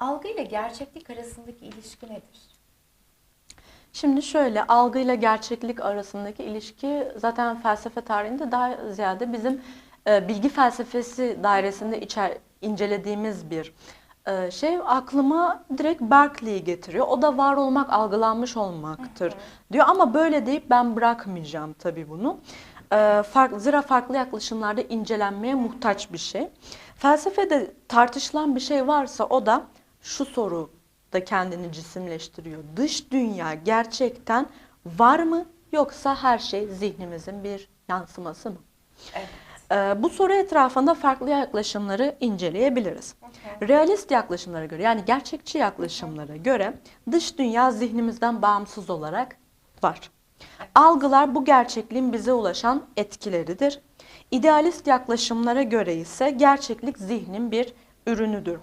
Algı ile gerçeklik arasındaki ilişki nedir? Şimdi şöyle algıyla gerçeklik arasındaki ilişki zaten felsefe tarihinde daha ziyade bizim e, bilgi felsefesi dairesinde içer, incelediğimiz bir e, şey aklıma direkt Berkeley'i getiriyor. O da var olmak algılanmış olmaktır diyor ama böyle deyip ben bırakmayacağım tabii bunu. E, farklı, zira farklı yaklaşımlarda incelenmeye muhtaç bir şey. Felsefede tartışılan bir şey varsa o da şu soru da kendini cisimleştiriyor. Dış dünya gerçekten var mı yoksa her şey zihnimizin bir yansıması mı? Evet. Ee, bu soru etrafında farklı yaklaşımları inceleyebiliriz. Realist yaklaşımlara göre yani gerçekçi yaklaşımlara göre dış dünya zihnimizden bağımsız olarak var. Algılar bu gerçekliğin bize ulaşan etkileridir. İdealist yaklaşımlara göre ise gerçeklik zihnin bir ürünüdür.